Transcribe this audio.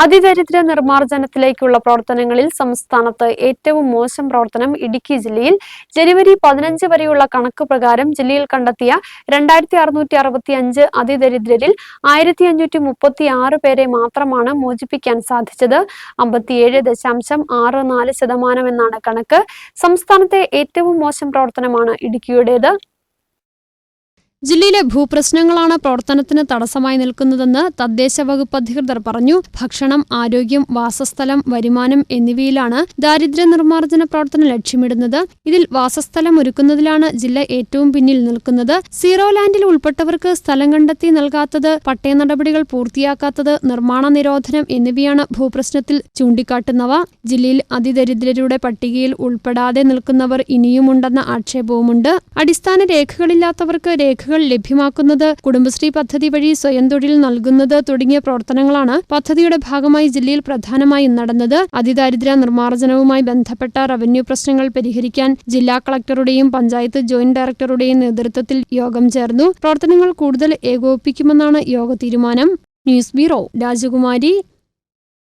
അതിദരിദ്ര നിർമ്മാർജനത്തിലേക്കുള്ള പ്രവർത്തനങ്ങളിൽ സംസ്ഥാനത്ത് ഏറ്റവും മോശം പ്രവർത്തനം ഇടുക്കി ജില്ലയിൽ ജനുവരി പതിനഞ്ച് വരെയുള്ള കണക്ക് പ്രകാരം ജില്ലയിൽ കണ്ടെത്തിയ രണ്ടായിരത്തി അറുന്നൂറ്റി അറുപത്തി അഞ്ച് അതിദരിദ്രരിൽ ആയിരത്തി അഞ്ഞൂറ്റി മുപ്പത്തി ആറ് പേരെ മാത്രമാണ് മോചിപ്പിക്കാൻ സാധിച്ചത്. അമ്പത്തിയേഴ് ദശാംശം ആറ് നാല് ശതമാനം എന്നാണ് കണക്ക്. സംസ്ഥാനത്തെ ഏറ്റവും മോശം പ്രവർത്തനമാണ് ഇടുക്കിയുടേത്. ജില്ലയിലെ ഭൂപ്രശ്നങ്ങളാണ് പ്രവർത്തനത്തിന് തടസ്സമായി നിൽക്കുന്നതെന്ന് തദ്ദേശ വകുപ്പ് അധികൃതർ പറഞ്ഞു. ഭക്ഷണം ആരോഗ്യം വാസസ്ഥലം വരുമാനം എന്നിവയിലാണ് ദാരിദ്ര്യ നിർമ്മാർജന പ്രവർത്തനം ലക്ഷ്യമിടുന്നത്. ഇതിൽ വാസസ്ഥലം ഒരുക്കുന്നതിലാണ് ജില്ല ഏറ്റവും പിന്നിൽ നിൽക്കുന്നത്. സീറോ ലാൻഡിൽ ഉൾപ്പെട്ടവർക്ക് സ്ഥലം കണ്ടെത്തി നൽകാത്തത് പട്ടയ നടപടികൾ പൂർത്തിയാക്കാത്തത് നിർമ്മാണ നിരോധനം എന്നിവയാണ് ഭൂപ്രശ്നത്തിൽ ചൂണ്ടിക്കാട്ടുന്നവ. ജില്ലയിൽ അതിദരിദ്രരുടെ പട്ടികയിൽ ഉൾപ്പെടാതെ നിൽക്കുന്നവർ ഇനിയുമുണ്ടെന്ന ആക്ഷേപവുമുണ്ട്. അടിസ്ഥാന രേഖകളില്ലാത്തവർക്ക് രേഖകൾ ലഭ്യമാക്കുന്നത് കുടുംബശ്രീ പദ്ധതി വഴി സ്വയം തൊഴിൽ നൽകുന്നത് തുടങ്ങിയ പ്രവർത്തനങ്ങളാണ് പദ്ധതിയുടെ ഭാഗമായി ജില്ലയിൽ പ്രധാനമായും നടന്നത്. അതിദാരിദ്ര്യ നിർമ്മാർജനവുമായി ബന്ധപ്പെട്ട റവന്യൂ പ്രശ്നങ്ങൾ പരിഹരിക്കാൻ ജില്ലാ കളക്ടറുടെയും പഞ്ചായത്ത് ജോയിന്റ് ഡയറക്ടറുടെയും നേതൃത്വത്തിൽ യോഗം ചേർന്നു. പ്രവർത്തനങ്ങൾ കൂടുതൽ ഏകോപിപ്പിക്കുമെന്നാണ് യോഗ തീരുമാനം. ന്യൂസ് ബ്യൂറോ രാജകുമാരി